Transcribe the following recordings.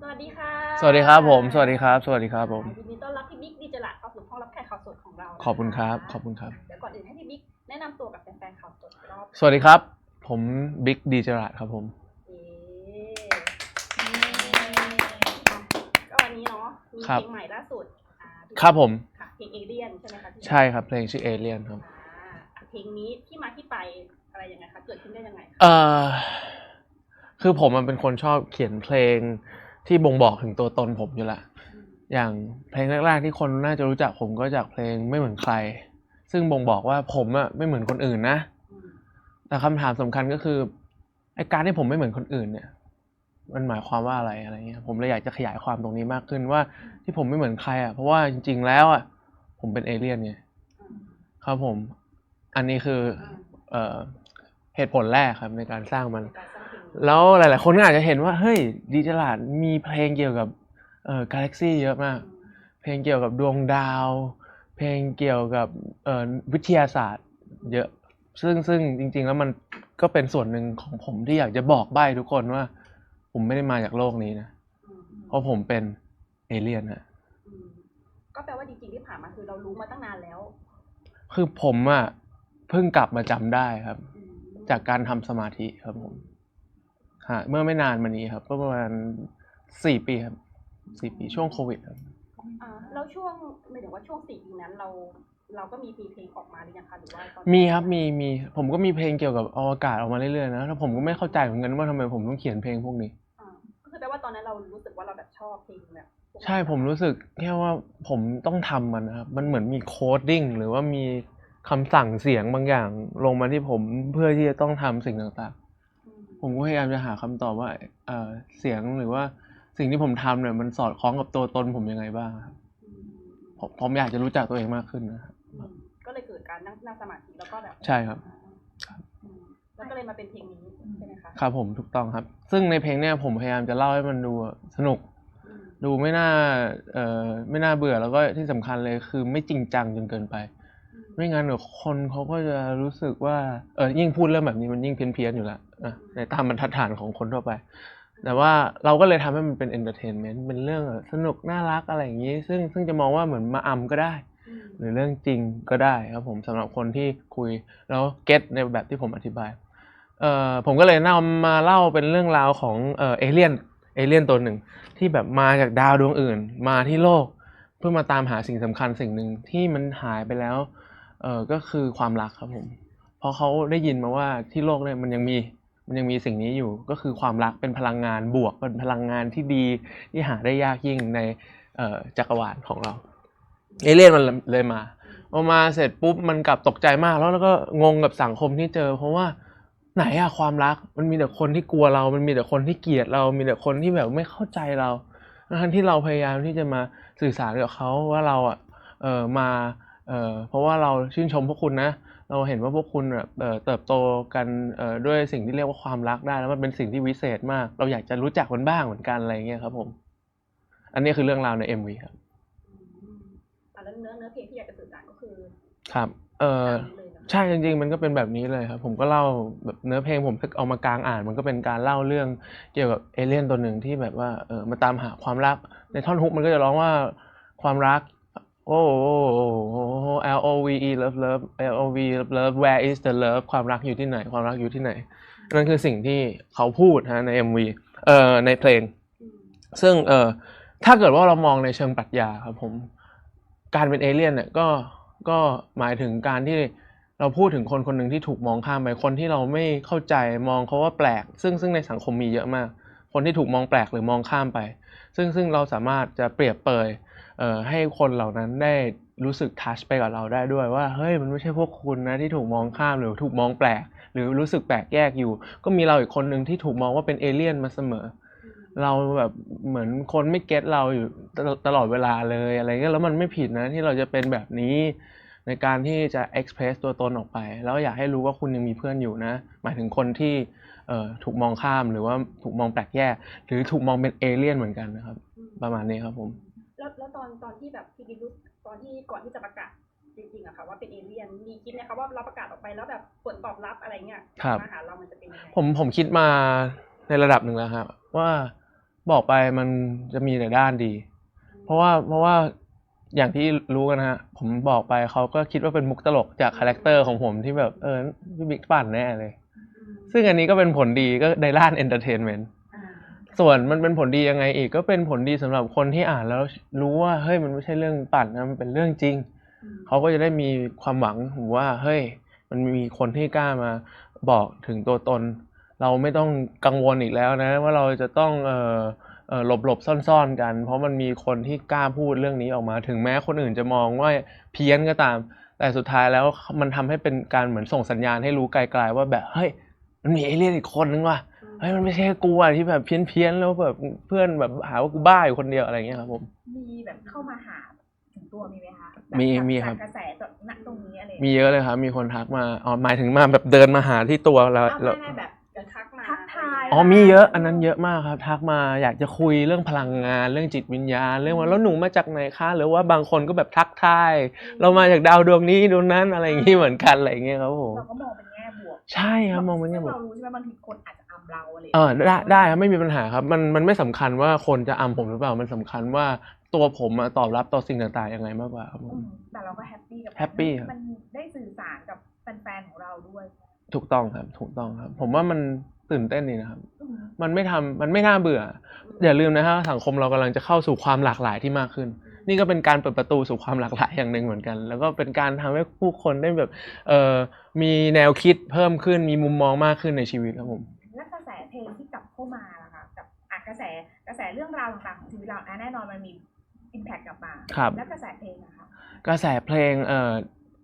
สวัสดีค่ะสวัสดีครับผม สวัสดีครับ สวัสดีครับผม ยินดีต้อนรับพี่บิ๊กดีเจละเข้าสู่ห้องรับแขกข่าวสดของเรานะะขอบคุณครับ ขอบคุณครับ เดี๋ยวก่อนอื่นให้พี่บิ๊กแนะนำตัวกับแฟนๆข่าวสดอีกรอบสวัสดีครับ ผมบิ๊กดีจรัสครับผม เอ๊ะก็วันนี้เนาะมีครับเพลงใหม่ล่าสุดอ่าพี่ครับผม ค่ะเพลงเอเลียนใช่ไหมคะพี่ใช่ครับเพลงชื่อเอเลียนครับ อ่าอะเพลงนี้ที่มาที่ไปอะไรยังไงคะเกิดขึ้นได้ยังไงคะเอ่อคือผมมันเป็นคนชอบเขียนเพลง ที่บ่งบอกถึงตัวตนผมอยู่ละ อย่างเพลงแรกๆที่คนน่าจะรู้จักผมก็จากเพลงไม่เหมือนใคร ซึ่งบ่งบอกว่าผมอะไม่เหมือนคนอื่นนะ แต่คำถามสำคัญก็คือไอการที่ผมไม่เหมือนคนอื่นเนี่ย มันหมายความว่าอะไรอะไรเงี้ย ผมเลยอยากจะขยายความตรงนี้มากขึ้นว่าที่ผมไม่เหมือนใครอะเพราะว่าจริง ๆ แล้วอะผมเป็นเอเลี่ยนไงครับผม อันนี้คือเอ่อเหตุผลแรกครับในการสร้างมัน ในการสร้างเพลงนี้แล้วหลาย ๆ คนก็อาจจะเห็นว่า เฮ้ยดีจลาดมีเพลงเกี่ยวกับเอ่อกาแล็กซี่เยอะมาก เพลงเกี่ยวกับดวงดาว เพลงเกี่ยวกับเอ่อวิทยาศาสตร์เยอะ ซึ่งซึ่งจริง ๆ แล้วมันก็เป็นส่วนหนึ่งของผมที่อยากจะบอกใบ้ทุกคนว่า ผมไม่ได้มาจากโลกนี้นะอืมเพราะผมเป็นเอเลี่ยนฮะอืมก็แปลว่าจริงๆที่ผ่านมาคือเรารู้มาตั้งนานแล้วคือผมอะเพิ่งกลับมาจำได้ครับอืมจากการทำสมาธิครับผม ฮะเมื่อไม่นานมานี้ครับ ก็ประมาณสี่ปีครับสี่ปีช่วงโควิดครับอ่าแล้วช่วงหมายถึงว่าช่วงสี่ปีนั้นเรา เราก็มีเพลงออกมาหรือยังคะหรือว่าตอนมีครับมีมีผมก็มีเพลงเกี่ยวกับอวกาศออกมาเรื่อยๆนะแล้วผมก็ไม่เข้าใจเหมือนกันว่าทำไมผมต้องเขียนเพลงพวกนี้ อ่าก็คือแปลว่าตอนนั้นเรารู้สึกว่าเราแบบชอบเพลงแบบพวกนั้นใช่ผมรู้สึกแค่ว่าผมต้องทำมันนะครับมันเหมือนมีโคดดิ้งหรือว่ามีคำสั่งเสียงบางอย่างลงมาที่ผมเพื่อที่จะต้องทำสิ่งต่างๆอืม ผมก็พยายามจะหาคำตอบว่าเอ่อเสียงหรือว่าสิ่งที่ผมทำเนี่ยมันสอดคล้องกับตัวตนผมยังไงบ้างครับอืมผมผมอยากจะรู้จักตัวเองมากขึ้นนะครับอืมก็เลยเกิดการนั่งนั่งสมาธิแล้วก็แบบใช่ครับอืมแล้วก็เลยมาเป็นเพลงนี้ใช่ไหมคะครับผมถูกต้องครับ ซึ่งในเพลงเนี่ยผมพยายามจะเล่าให้มันดูสนุกอืมดูไม่น่าเอ่อไม่น่าเบื่อแล้วก็ที่สำคัญเลยคือไม่จริงจังจนเกินไปอืม ไม่งั้นเดี๋ยวคนเขาก็จะรู้สึกว่าเออยิ่งพูดเรื่องแบบนี้มันยิ่งเพี้ยนๆอยู่แล้วอะในตามบรรทัดฐานของคนทั่วไป แต่ว่าเราก็เลยทำให้มันเป็นเอนเตอร์เทนเมนต์เป็นเรื่องสนุกน่ารักอะไรอย่างนี้ ซึ่งซึ่งจะมองว่าเหมือนมาอำก็ได้อืมหรือเรื่องจริงก็ได้ครับผมสำหรับคนที่คุยแล้วเก็ตในแบบที่ผมอธิบายเอ่อผมก็เลยนำมาเล่าเป็นเรื่องราวของเอ่อเอเลี่ยนเอเลี่ยนตัวหนึ่ง ที่แบบมาจากดาวดวงอื่น มาที่โลก เพื่อมาตามหาสิ่งสำคัญสิ่งหนึ่งที่มันหายไปแล้ว เออก็คือความรักครับผม เพราะเขาได้ยินมาว่าที่โลกเนี่ยมันยังมีมันยังมีสิ่งนี้อยู่ ก็คือความรักเป็นพลังงานบวกเป็นพลังงานที่ดีที่หาได้ยากยิ่งในเออจักรวาลของเราเอเลี่ยนมันเลยมาพอมาเสร็จปุ๊บมันกลับตกใจมากแล้วแล้วก็งงกับสังคมที่เจอ เพราะว่าไหนอะความรักมันมีแต่คนที่กลัวเรา มันมีแต่คนที่เกลียดเรา มีแต่คนที่แบบไม่เข้าใจเราทั้งที่เราพยายามที่จะมาสื่อสารกับเขาว่าเราอะเออมา เออเพราะว่าเราชื่นชมพวกคุณนะ เราเห็นว่าพวกคุณแบบเอ่อเติบโตกันเอ่อด้วยสิ่งที่เรียกว่าความรักได้ แล้วมันเป็นสิ่งที่วิเศษมาก เราอยากจะรู้จักมันบ้างเหมือนกันอะไรเงี้ยครับผม อันนี้คือเรื่องราวใน MV ครับอืมอะแล้วเนื้อเนื้อเพลงที่อยากจะสื่อสารก็คือ ครับ เออตามนี้เลยนะใช่จริงๆ มันก็เป็นแบบนี้เลยครับ ผมก็เล่าแบบเนื้อเพลงผมเอามากลางอ่าน มันก็เป็นการเล่าเรื่องเกี่ยวกับเอเลี่ยนตัวหนึ่งที่แบบว่าเออมาตามหาความรัก ในท่อนฮุกมันก็จะร้องว่าความรัก โอ้โอ้โอ้โอ้ L O V E love love L O V love love where is the love ความรักอยู่ที่ไหน ความรักอยู่ที่ไหน นั่นคือสิ่งที่เขาพูดฮะใน MV เอ่อในเพลงอืมซึ่งเอ่อถ้าเกิดว่าเรามองในเชิงปรัชญาครับผม การเป็นเอเลี่ยนเนี่ยก็ก็หมายถึงการที่เราพูดถึงคนคนหนึ่งที่ถูกมองข้ามไปคนที่เราไม่เข้าใจมองเขาว่าแปลก ซึ่งซึ่งในสังคมมีเยอะมาก คนที่ถูกมองแปลกหรือมองข้ามไป ซึ่งซึ่งเราสามารถจะเปรียบเปยเอ่อ ให้คนเหล่านั้นได้รู้สึกทัชไปกับเราได้ด้วยว่าเฮ้ยมันไม่ใช่พวกคุณนะที่ถูกมองข้ามหรือถูกมองแปลก หรือรู้สึกแปลกแยกอยู่ ก็มีเราอีกคนหนึ่งที่ถูกมองว่าเป็นเอเลี่ยนมาเสมอ เราแบบเหมือนคนไม่เก็ตเราอยู่ตลอดเวลาเลยอะไรเงี้ยแล้วมันไม่ผิดนะที่เราจะเป็นแบบนี้ในการที่จะ express ตัวตนออกไป แล้วอยากให้รู้ว่าคุณยังมีเพื่อนอยู่นะ หมายถึงคนที่เออถูกมองข้ามหรือว่าถูกมองแปลกแยก หรือถูกมองเป็นเอเลี่ยนเหมือนกันนะครับ ประมาณนี้ครับผม แล้วแล้วตอนตอนที่แบบพี่บิ๊กรู้ตอนที่ก่อนที่จะประกาศจริงๆอะค่ะว่าเป็นเอเลี่ยนมีคิดไหมคะว่าเราประกาศออกไปแล้วแบบผลตอบรับอะไรเงี้ยครับ มาหาเรามันจะเป็นยังไงผมผมคิดมาในระดับหนึ่งแล้วครับว่าบอกไปมันจะมีแต่ด้านดี เพราะว่าเพราะว่าอย่างที่รู้กันนะฮะผมบอกไปเขาก็คิดว่าเป็นมุกตลกจากคาแรคเตอร์ของผมที่แบบเออพี่บิ๊กปั่นแน่เลยซึ่งอันนี้ก็เป็นผลดีก็ในด้านเอนเตอร์เทนเมนต์อ่า ส่วนมันเป็นผลดียังไงอีกก็เป็นผลดีสำหรับคนที่อ่านแล้วรู้ว่าเฮ้ยมันไม่ใช่เรื่องปั่นนะมันเป็นเรื่องจริงอืมเขาก็จะได้มีความหวังว่าเฮ้ยมันมีคนที่กล้ามาบอกถึงตัวตน เราไม่ต้องกังวลอีกแล้วนะ ว่าเราจะต้องเอ่อเอ่อหลบหลบๆซ่อนๆกัน เพราะมันมีคนที่กล้าพูดเรื่องนี้ออกมา ถึงแม้คนอื่นจะมองว่าเพี้ยนก็ตาม แต่สุดท้ายแล้วมันทำให้เป็นการเหมือนส่งสัญญาณให้รู้ไกลๆว่าแบบเฮ้ยมันมีเอเลี่ยนอีกคนนึงว่ะ เฮ้ยมันไม่ใช่แค่กูอะที่แบบเพี้ยนๆแล้วแบบเพื่อนแบบหาว่ากูบ้าอยู่คนเดียวอะไรอย่างเงี้ยครับผม มีแบบเข้ามาหาถึงตัวมีไหมคะแบบมีจากมีครับ จากกระแสจากณตรงนี้อะไรมีเยอะเลยครับ มีคนทักมาอ๋อหมายถึงมาแบบเดินมาหาที่ตัวเราเอาเราไม่ได้แบบ จะทักมาทักทาย อ๋อมีเยอะ อันนั้นเยอะมากครับ ทักมาอยากจะคุยเรื่องพลังงาน เรื่องจิตวิญญาณ เรื่องว่าแล้วหนูมาจากไหนคะหรือว่าบางคนก็แบบทักทาย เรามาจากดาวดวงนี้ดวงนั้นอะไรอย่างงี้เหมือนกันอะไรอย่างเงี้ยครับผม เราก็มองเป็นแง่บวกใช่ครับมองเป็นแง่บวก ซึ่เรารู้ใช่ไหมบางทีคนอาจจะอำ เราอะไรเออได้ได้ครับไม่มีปัญหาครับ มันมันไม่สำคัญว่าคนจะอำผมหรือเปล่ามันสำคัญว่าตัวผมอะตอบรับต่อสิ่งต่างๆยังไงมากกว่าครับผอืมมแต่เราก็แฮปปี้กับแฮปปี้ครับมันได้สื่อสารกับแฟนๆของเราด้วย ถูกต้องครับถูกต้องครับ ผมว่ามันตื่นเต้นดีนะครับอืมมันไม่ทำมันไม่น่าเบื่อ อย่าลืมนะฮะสังคมเรากำลังจะเข้าสู่ความหลากหลายที่มากขึ้น นี่ก็เป็นการเปิดประตูสู่ความหลากหลายอย่างหนึ่งเหมือนกัน แล้วก็เป็นการทำให้ผู้คนได้แบบเอ่อมีแนวคิดเพิ่มขึ้น มีมุมมองมากขึ้นในชีวิตครับผม เรื่องราวต่างๆของชีวิตเราอะแน่นอนมันมีอิมแพคกลับมาครับแล้วกระแสเพลงนะคะกระแสเพลงเอ่อ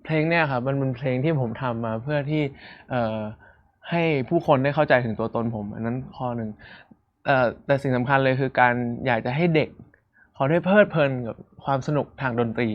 เพลงเนี่ยครับมันเป็นเพลงที่ผมทำมาเพื่อที่เอ่อให้ผู้คนได้เข้าใจถึงตัวตนผม อันนั้นข้อหนึ่งเอ่อแต่สิ่งสำคัญเลยคือการอยากจะให้เด็กเขาได้เพลิดเพลินกับความสนุกทางดนตรี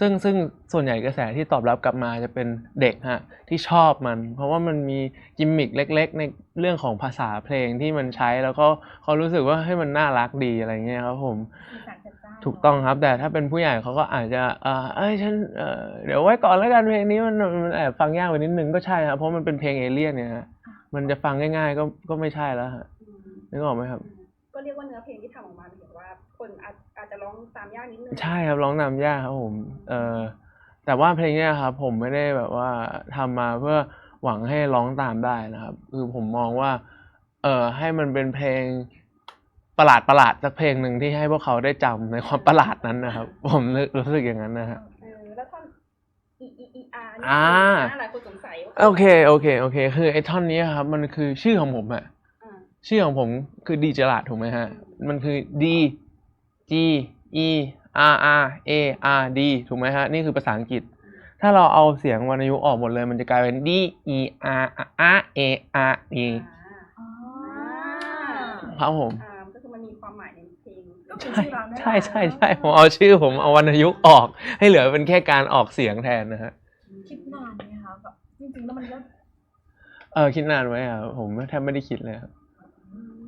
ซึ่งซึ่งส่วนใหญ่กระแสที่ตอบรับกลับมาจะเป็นเด็กฮะที่ชอบมัน เพราะว่ามันมีกิมมิคเล็ก ๆ ในเรื่องของภาษาเพลงที่มันใช้แล้วก็เขารู้สึกว่าให้มันน่ารักดีอะไรเงี้ยครับผมมีสารจัดจ้านถูกต้องครับแต่ถ้าเป็นผู้ใหญ่เขาก็อาจจะเอ่อเอ้ยฉันเอ่อเดี๋ยวไว้ก่อนแล้วกันเพลงนี้มันมันแอบฟังยากไปนิดนึงก็ใช่ครับเพราะมันเป็นเพลงเอเลี่ยนเนี่ยฮะมันจะฟังง่าย ๆ ก็ก็ไม่ใช่แล้วฮะอืมนึกออกไหมครับ ก็เรียกว่าเนื้อเพลงที่ทำออกมาหมายถึงว่าคนอาจอาจจะ ร้องตามยากนิดนึงใช่ครับร้องนำยากครับผมเอ่อแต่ว่าเพลงเนี้ยครับผมไม่ได้แบบว่าทำมาเพื่อหวังให้ร้องตามได้นะครับ คือผมมองว่าเอ่อให้มันเป็นเพลงประหลาดประหลาดๆสักเพลงหนึ่งที่ให้พวกเขาได้จำในความประหลาดนั้นนะครับ ผมนึกรู้สึกอย่างนั้นนะฮะ เออแล้วท่อน e e e r นี่อ่าหลายคนสงสัยว่าโอเคโอเคโอเค คือไอ้ท่อนนี้ครับมันคือชื่อของผมอะ อ่าชื่อของผมคือดีเจลาดถูกไหมฮะ มันคือ D G E R R A R D ถูกไหมฮะ นี่คือภาษาอังกฤษ ถ้าเราเอาเสียงวรรณยุกต์ออกหมดเลย มันจะกลายเป็น D E R R A R D อ๋อครับผม อ่าก็คือมันมีความหมายในเพลงก็คือใช่ชื่อเราเนี่ยใช่ใช่ใช่ผมเอาชื่อผมเอาวรรณยุกต์ออก ให้เหลือเป็นแค่การออกเสียงแทนนะฮะ คิดนานไหมคะแบบจริงๆแล้วมันก็เออคิดนานไหมอะผมแทบไม่ได้คิดเลยครับ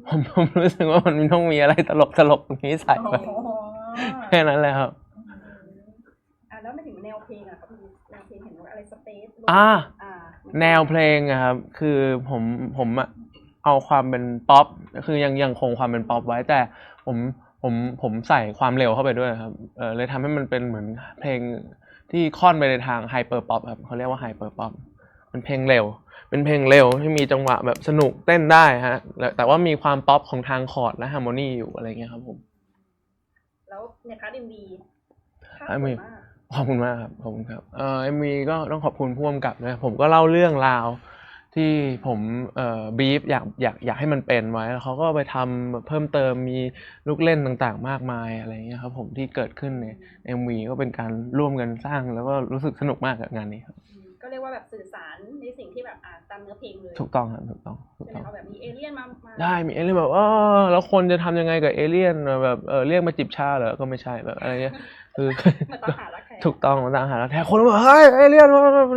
ผมผมรู้สึกว่ามันต้องมีอะไรตลกตลกๆตรงนี้ใส่โอ้ไป โห แค่นั้นแหละครับอ่าแล้วไม่ถึงแนวเพลงอะครับพี่แนวเพลงเห็นว่าอะไรสเปซอ่า อ่าแนวเพลงอะครับ คือผมผมอะเอาความเป็นป๊อปคือยังยังคงความเป็นป๊อปไว้แต่ผมผมผมใส่ความเร็วเข้าไปด้วยครับเออเลยทำให้มันเป็นเหมือนเพลงที่ค่อนไปในทางไฮเปอร์ป๊อปครับเขาเรียกว่าไฮเปอร์ป๊อปเป็นเพลงเร็ว เป็นเพลงเร็วที่มีจังหวะแบบสนุกเต้นได้ฮะแล้วแต่ว่ามีความป๊อปของทางคอร์ดและฮาร์โมนีอยู่อะไรเงี้ยครับผม แล้วในพาร์ทเอ็มวีอะมีขอบคุณมากครับขอบคุณครับเอ่อเอ็มวีก็ต้องขอบคุณผู้กำกับนะผมก็เล่าเรื่องราวที่ผมเอ่อบีฟอยากอยากอยากให้มันเป็นไว้แล้วเขาก็ไปทำเพิ่มเติมมีลูกเล่นต่างๆ มากมายอะไรเงี้ยครับผมที่เกิดขึ้นใน MV ก็เป็นการร่วมกันสร้างแล้วก็รู้สึกสนุกมากกับงานนี้ครับ ว่าแบบสื่อสารในสิ่งที่แบบอ่าตามเนื้อเพลงเลยถูกต้องครับถูกต้องถูกใช่ไหมต้องเขาแบบมีเอเลี่ยนมามาได้มีเอเลี่ยนแบบอ๋อแล้วคนจะทำยังไงกับเอเลี่ยนแบบเออเรียกมาจิบชาเหรอก็ไม่ใช่แบบอะไรเงี้ยคือ มาตามหารักแท้ถูกต้องมันต่างหากแล้วแต่คนบอกเฮ้ยเอเลี่ยน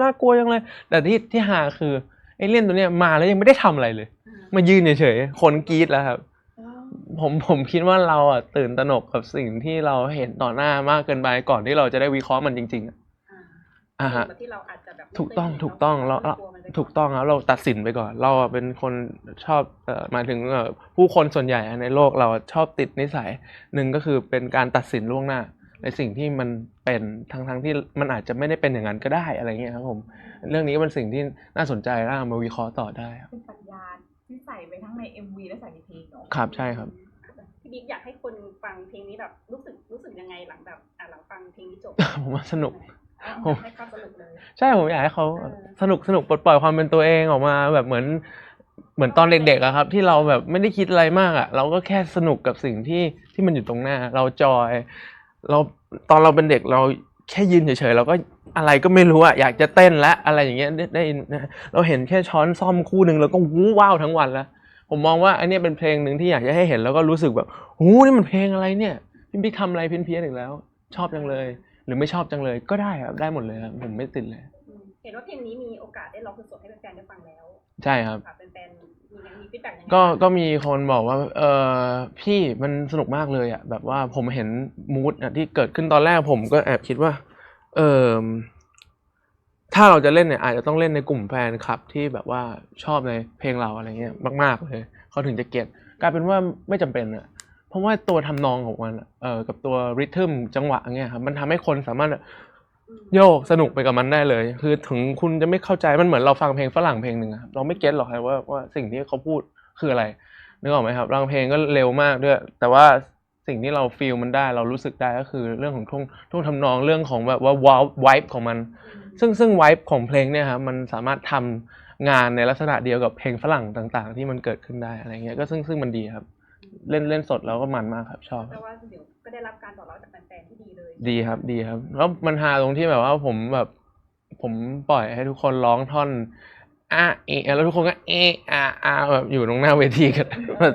น่ากลัวจังเลย แต่ที่ที่หาคือเอเลี่ยนตัวเนี้ยมาแล้วยังไม่ได้ทำอะไรเลย อ่ามายืนเฉยๆคนกรี๊ดแล้วครับ อ๋อผมผมคิดว่าเราอะตื่นตระหนกกับสิ่งที่เราเห็นต่อหน้ามากเกินไปก่อนที่เราจะได้วิเคราะห์มันจริง ๆอะอ่าอ่าฮะ แบบที่เราอาจจะแบบ ถูกต้องไม่เคยถูกต้องห็นเราเราเรากลัวมันจะถูกต้องครับเราตัดสินไปก่อน เราอะเป็นคนชอบเอ่อหมายถึงเอ่อผู้คนส่วนใหญ่ในโลกเราชอบติดนิสัยหนึ่งก็คือเป็นการตัดสินล่วงหน้า ในสิ่งที่มันเป็นทั้งทั้งๆที่มันอาจจะไม่ได้เป็นอย่างนั้นก็ได้อะไรเงี้ยครับผม เรื่องนี้ก็เป็นสิ่งที่น่าสนใจและเอามาวิเคราะห์ต่อได้ครับเป็นปรัชญาที่ใส่ไปทั้งใน MV และใส่ในเพลงเนาะครับใช่ครับพี่ บิ๊กอยากให้คนฟังเพลงนี้แบบรู้สึกรู้สึกยังไงหลังแบบอะหลังฟังเพลงนี้จบผมว่าสนุกอะผมให้ความสนุกเลยใช่ผมอยากให้เขาเออสนุกสนุกปลดปล่อยความเป็นตัวเองออกมาแบบเหมือนเหมือนตอนเด็กๆอะครับ ที่เราแบบไม่ได้คิดอะไรมากอะเราก็แค่สนุกกับสิ่งที่ที่มันอยู่ตรงหน้า เราจอย เราตอนเราเป็นเด็กเราแค่ยืนเฉยๆเราก็อะไรก็ไม่รู้อะอยากจะเต้นและอะไรอย่างเงี้ยได้ได้นะเราเห็นแค่ช้อนซ่อมคู่หนึ่งเราก็วู้ว้าวทั้งวันแล้ว ผมมองว่าอันเนี้ยเป็นเพลงหนึ่งที่อยากจะให้เห็นแล้วก็รู้สึกแบบโอ้นี่มันเพลงอะไรเนี่ยพี่บิ๊กทำอะไรเพี้ยนๆอีกแล้ว ชอบจังเลย หรือไม่ชอบจังเลยก็ได้ครับได้หมดเลยครับผมไม่ติดเลยอืมเห็นว่าเพลงนี้มีโอกาสได้ร้องสดๆให้แฟนๆได้ฟังแล้ว ใช่ครับค่ะแฟนๆมียังมีฟีดแบ็กยังไงก็บ้างก็มีคนบอกว่าเออพี่มันสนุกมากเลยอะแบบว่าผมเห็นมูดอะที่เกิดขึ้นตอนแรกผมก็แอบคิดว่า เออ ถ้าเราจะเล่นเนี่ยอาจจะต้องเล่นในกลุ่มแฟนคลับที่แบบว่าชอบในเพลงเราอะไรเงี้ยมาก ๆเลยเขาถึงจะเก็ตกลายเป็นว่าไม่จำเป็นอะเพราะว่าตัวทำนองของมันเออกับตัวริทึมจังหวะเงี้ยครับมันทำให้คนสามารถโยกสนุกไปกับมันได้เลย คือถึงคุณจะไม่เข้าใจมันเหมือนเราฟังเพลงฝรั่งเพลงหนึ่งครับเราไม่เก็ตหรอกครับว่าว่าสิ่งที่เขาพูดคืออะไรนึกออกไหมครับบางเพลงก็เร็วมากด้วย แต่ว่า สิ่งที่เราฟีลมันได้เรารู้สึกได้ก็คือเรื่องของท่วงท่วงทำนองเรื่องของแบบว่าวาวไวป์ของมัน ซึ่งซึ่งไวป์ของเพลงเนี่ยครับมันสามารถทำงานในลักษณะเดียวกับเพลงฝรั่งต่าง ๆ ที่มันเกิดขึ้นได้อะไรเงี้ยก็ซึ่งซึ่งมันดีครับ เล่นเล่นสดแล้วก็มันมากครับชอบแปลว่าเดี๋ยวก็ได้รับการตอบรับจากแฟนๆที่ดีเลย ดีครับดีครับ แล้วมันฮาตรงที่แบบว่าผมแบบผมปล่อยให้ทุกคนร้องท่อน อะเอะแล้วทุกคนก็เอะอะอะแบบอยู่ตรงหน้าเวทีกัน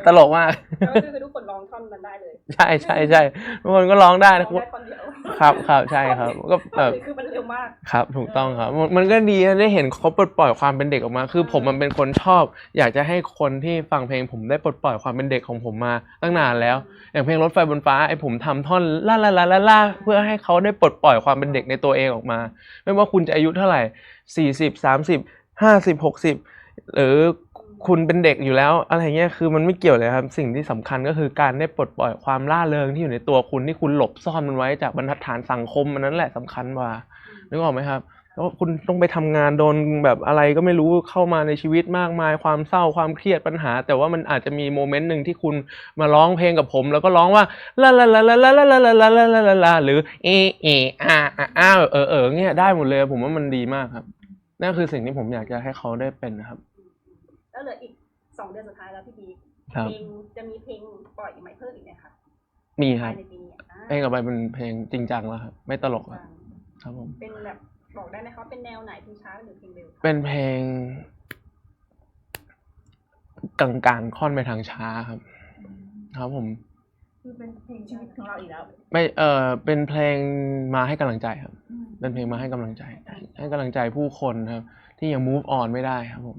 ตลกมากก็คือทุกคนร้องท่อนนั้นได้เลย ใช่ใช่ใช่ทุกคนก็ร้องได้ร้นะองได้คนเดียวครับครับใช่ครับ ก็แบบคือมันเร็วมากครับ ถูกต้องครับ มันมันก็ดีนะได้เห็นเขาปลดปล่อยความเป็นเด็กออกมา คือผมมันเป็นคนชอบ อยากจะให้คนที่ฟังเพลงผมได้ปลดปล่อยความเป็นเด็กของผมมาตั้งนานแล้ว อย่างเพลงรถไฟบนฟ้าไอ้ผมทำท่อนล่าล่าล่าล่าล่าเพื่อให้เขาได้ปลดปล่อยความเป็นเด็กในตัวเองออกมา ไม่ว่าคุณจะอายุเท่าไหร่สี่สิบสามสิบ ห้าสิบหกสิบหรือคุณเป็นเด็กอยู่แล้ว อะไรเงี้ยคือมันไม่เกี่ยวเลยครับ สิ่งที่สำคัญก็คือการได้ปลดปล่อยความล่าเริงที่อยู่ในตัวคุณที่คุณหลบซ่อนมันไว้จากบรรทัดฐานสังคมมันนั้นแหละสำคัญกว่านึกออกไหมครับแล้วคุณต้องไปทำงานโดนแบบอะไรก็ไม่รู้เข้ามาในชีวิตมากมาย ความเศร้าความเครียดปัญหา แต่ว่ามันอาจจะมีโมเมนต์หนึ่งที่คุณมาร้องเพลงกับผม แล้วก็ร้องว่าลาลาลาลาลาลาลาลาลาลาลาลาลาหรือเอเออาอาอาเออเออเงี้ยได้หมดเลยผมว่ามันดีมากครับ นั่นคือสิ่งที่ผมอยากจะให้เขาได้เป็นนะครับ แล้วเหลืออีกสองเดือนสุดท้ายแล้วพี่บีครับ เพลงจะมีเพลงปล่อยใหม่เพิ่มอีกไหมคะมีครัภาบยในปีนี้อ่าเพลงต่อไปเป็นเพลงจริงจังแล้วครับ ไม่ตลกแล้วครับผม เป็นแบบบอกได้ไหมคะว่าเป็นแนวไหนเพลงช้าหรือเพลงเร็วคะเป็นเพลง กลางๆค่อนไปทางช้าครับ ครับผม คือเป็นเพลงชีวิตของเราอีกแล้วไม่เออเป็นเพลงมาให้กำลังใจครับเป็นเพลงมาให้กำลังใจ ให้กำลังใจผู้คนครับ ที่ยัง move on ไม่ได้ครับผม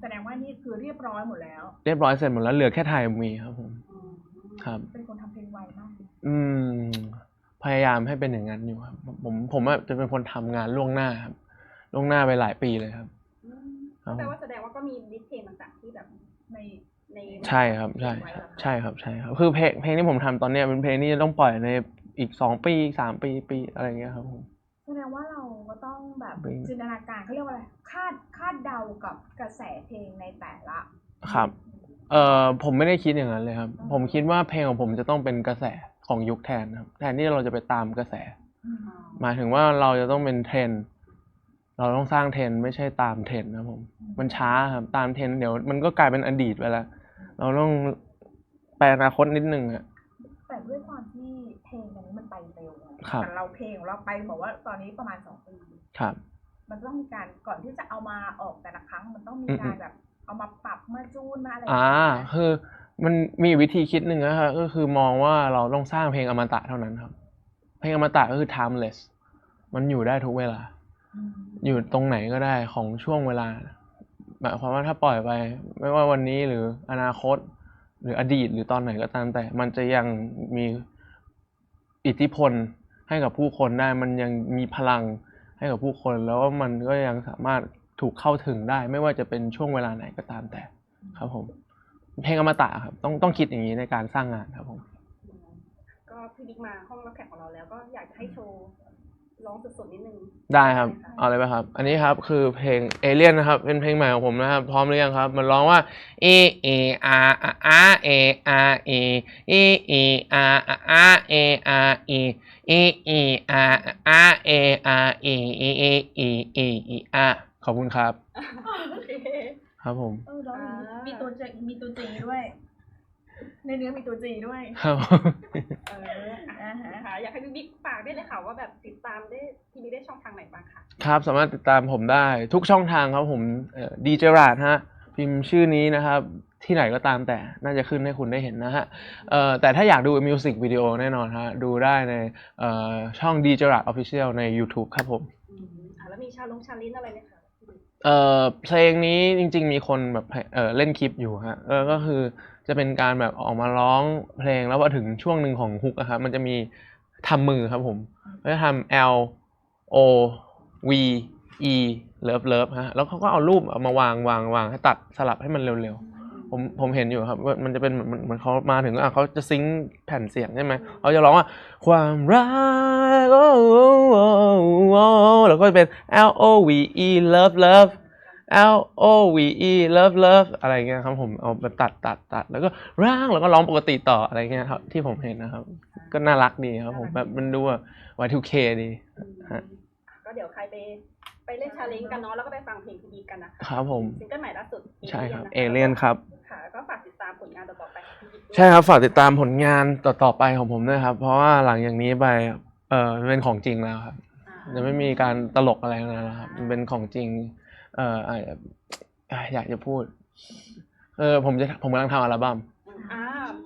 แสดงว่านี่คือเรียบร้อยหมดแล้ว เรียบร้อยเสร็จหมดแล้วเหลือแค่ถ่ายมีครับผมอืมครับ เป็นคนทำเพลงไวมากอืม พยายามให้เป็นอย่างนั้นอยู่ครับ ผมผมอะจะเป็นคนทำงานล่วงหน้าครับล่วงหน้าไปหลายปีเลยครับอืมครับแปลว่าแสดงว่าก็มีดิสเพลงต่างๆที่แบบใน ในใช่ครับใช่ไว้แล้วใช่ครับใช่ครับคือเพลงเพลงที่ผมทำตอนเนี้ยเป็นเพลงที่จะต้องปล่อยในอีกสองปีสามปีปีอะไรอย่างเงี้ยครับผมแสดงว่าเราก็ต้องแบบเป็นจินตนาการเขาเรียกว่าอะไรคาดคาดเดากับกระแสเพลงในแต่ละครับเอ่อผมไม่ได้คิดอย่างนั้นเลยครับ ผมคิดว่าเพลงของผมจะต้องเป็นกระแสของยุคแทนครับ แทนที่เราจะไปตามกระแสอืมหมายถึงว่าเราจะต้องเป็นเทรนด์เราต้องสร้างเทรนด์ไม่ใช่ตามเทรนด์นะครับผมมันช้าครับตามเทรนด์เดี๋ยวมันก็กลายเป็นอดีตไปแล้ว เราต้องไปอนาคตนิดนึงอะ แต่ด้วยความที่เพลงอันนี้มันไปเร็วไงครับ แต่เราเพลงของเราไปบอกว่าตอนนี้ประมาณสองปี ครับ มันต้องมีการก่อนที่จะเอามาออกแต่ละครั้ง มันต้องมีอืมการแบบ เอามาปรับมาจูนมาอะไรอ่าย่งเงี้ยคือมันมีวิธีคิดหนึ่งนะครับก็คือมองว่าเราต้องสร้างเพลงอมตะเท่านั้นครับ เพลงอมตะก็คือ timeless มันอยู่ได้ทุกเวลา อืมอยู่ตรงไหนก็ได้ของช่วงเวลา หมายความว่าถ้าปล่อยไป ไม่ว่าวันนี้หรืออนาคต หรืออดีตหรือตอนไหนก็ตามแต่ มันจะยังมีอิทธิพลให้กับผู้คนได้ มันยังมีพลังให้กับผู้คนแล้วมันก็ยังสามารถถูกเข้าถึงได้ ไม่ว่าจะเป็นช่วงเวลาไหนก็ตามแต่ ครับผม เพลงอมตะครับ ต้องต้องคิดอย่างนี้ในการสร้างงานครับผม ก็พี่บิ๊กมาห้องรับแขกของเราแล้วก็อยากจะให้โชว์ ร้องสดๆนิดนึงได้ครับ เอาเลยไหมครับ อันนี้ครับคือเพลงเอเลียนนะครับ เป็นเพลงใหม่ของผมนะครับ พร้อมหรือยังครับ มันร้องว่า e e r r a r e e e r r a r e e e r r a r e e e e e e r ขอบคุณครับ โอเคครับผม เออร้องอย่างนี้อ่ามีมีตัวเจมีตัวจีด้วย ในเนื้อมีตัวจีด้วยครับเอออะอ่าฮะค่ะอยากให้พี่บิ๊กฝากได้เลยค่ะว่าแบบติดตามได้พี่บิ๊กได้ช่องทางไหนบ้างคะครับสามารถติดตามผมได้ทุกช่องทางครับผมดีเจราดฮะพิมพ์ชื่อนี้นะครับ ที่ไหนก็ตามแต่น่าจะขึ้นให้คุณได้เห็นนะฮะเอ่อแต่ถ้าอยากดูมิวสิกวิดีโอแน่นอนฮะดูได้ในเอ่อช่อง d j r a d Official ใน YouTube ครับผมอืมอะแล้วมีชาลงชาลินอะไรไหมคะพี่บิ๊กเอ่อเพลงนี้จริง ๆ มีคนแบบเอ่อเล่นคลิปอยู่ฮะเออก็คือ จะเป็นการแบบออกมาร้องเพลงแล้วพอถึงช่วงหนึ่งของฮุกอะครับมันจะมีทำมือครับผมก็จะทำ L O V E เลิฟเลิฟฮะแล้วเขาก็เอารูปเอามาวางวางวางให้ตัดสลับให้มันเร็วๆผมผมเห็นอยู่ครับว่ามันจะเป็นเหมือนเหมือนเขามาถึงอะเขาจะซิงค์แผ่นเสียงใช่ไหมเขาจะร้องว่าความรักโอ้โอ้โอ้แล้วก็จะเป็น L O V E love love L O V E love love อะไรเงี้ยครับผมเอาแบบตัดตัดตัดแล้วก็ร่างแล้วก็ร้องปกติต่ออะไรเงี้ยครับที่ผมเห็นนะครับ ก็น่ารักดีครับผมแบบมันดูแบบ Y2K ดีฮะก็เดี๋ยวใครไปไปเล่นชาเลนจ์กันเนาะแล้วก็ไปฟังเพลงพี่บิ๊กกันนะคะครับผมซิงเกิลใหม่ล่าสุดใช่ครับนะะเอเลียนครับค่ะก็ฝากติดตามผลงานต่อๆไปของพี่บิ๊กด้วยใช่ครับฝากติดตามผลงานต่อๆไปของผมด้วยครับ เพราะว่าหลังจากนี้ไปเออมันเป็นของจริงแล้วครับอ่าจะไม่มีการตลกอะไรทั้งนั้นนะครับมันเป็นของจริง เอ่ออะอะอยากจะพูด เออผมจะผมกำลังทำอัลบั้ม อ่า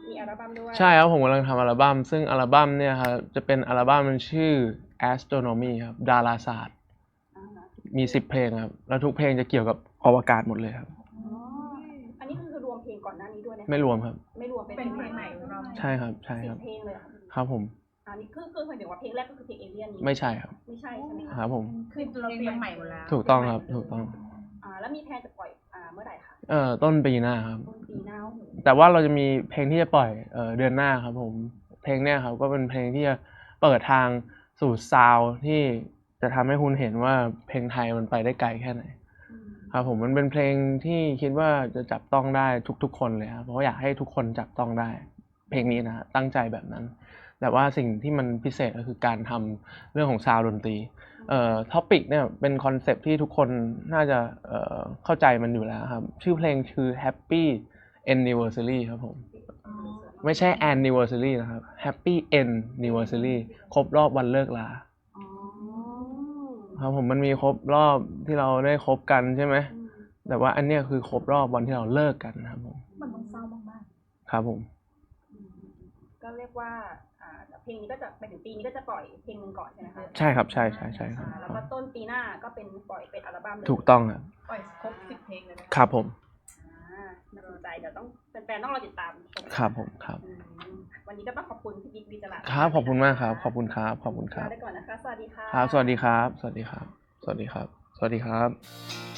มีอัลบั้มด้วยใช่ครับผมกำลังทำอัลบั้มซึ่งอัลบั้มเนี่ยครับจะเป็นอัลบั้มมันชื่อ astronomy ครับดาราศาสตร์ อ่ามีสิบเพลงครับ แล้วทุกเพลงจะเกี่ยวกับอวกาศหมดเลยครับ อ๋ออันนี้คือรวมเพลงก่อนหน้านี้ด้วยนะคะไม่รวมครับ ไม่รวมเป็นเป็นเพลงใหม่ของเราใช่ครับใช่สิครับบเพลงเลยเหรอคะครับผม อันนี้คือคือหมายถึงว่าเพลงแรกก็คือเพลงเอเลียนนี้ไม่ใช่ครับไม่ใช่ใช่ไหมคคะรับผมคือเราเตรียมใหม่หมดแล้วถูกต้องครับถูกต้องอ่าแล้วมีแพลนจะปล่อยอ่าเมื่อไหร่คะเอ่อต้นปีหน้าครับ ต้นปีหน้าโอ้โหแต่ว่าเราจะมีเพลงที่จะปล่อยเอ่อเดือนหน้าครับผม เพลงเนี้ยครับก็เป็นเพลงที่จะเปิดทางสู่ซาวด์ที่จะทำให้คุณเห็นว่าเพลงไทยมันไปได้ไกลแค่ไหน อืมครับผมมันเป็นเพลงที่คิดว่าจะจับต้องได้ทุกๆคนเลยครับเพราะว่าอยากให้ทุกคนจับต้องได้ เพลงนี้นะฮะตั้งใจแบบนั้น แต่ว่าสิ่งที่มันพิเศษก็คือการทำเรื่องของซาวด์ดนตรีเอ่อท็อปิกเนี่ยเป็นคอนเซปต์ที่ทุกคนน่าจะเอ่อเข้าใจมันอยู่แล้วครับ ชื่อเพลงคือ Happy Anniversary ครับผมอ๋อไม่ใช่ anniversary นะครับ Happy Anniversary ครบรอบวันเลิกลาอ๋อครับผมมันมีครบรอบที่เราได้คบกันใช่ไหมอืมแต่ว่าอันเนี้ยคือครบรอบวันที่เราเลิกกันครับผมมันต้องเศร้ามากครับผมอืมก็เรียกว่าอ่าเพ ลงนี้ก็จะไปถึงปีนี้ก็จะปล่อยเพลงหนึ่งก่อนใช่ไหมคะใช่ครับใช่ใช่ใช่ครับ อ่าแล้วก็ต้นปีหน้าก็เป็นปล่อยเป็นอัลบั้มเลยถูกต้องครับๆปล่อยครบสิบเพลงเลยไหมะครับผมอ่าน่าสนใจเดี๋ยวต้องแฟนๆต้องรอติดตามชมครับผมครับ อืมวันนี้ก็ต้องขอบคุณพี่บิ๊กวิจารณ์ครับขอบคุณมากครับ ขอบคุณครับ ขอบคุณครับ ลาไปก่อนนะคะ สวัสดีค่ะ ครับ สวัสดีครับ สวัสดีครับ สวัสดีครับ สวัสดีครับ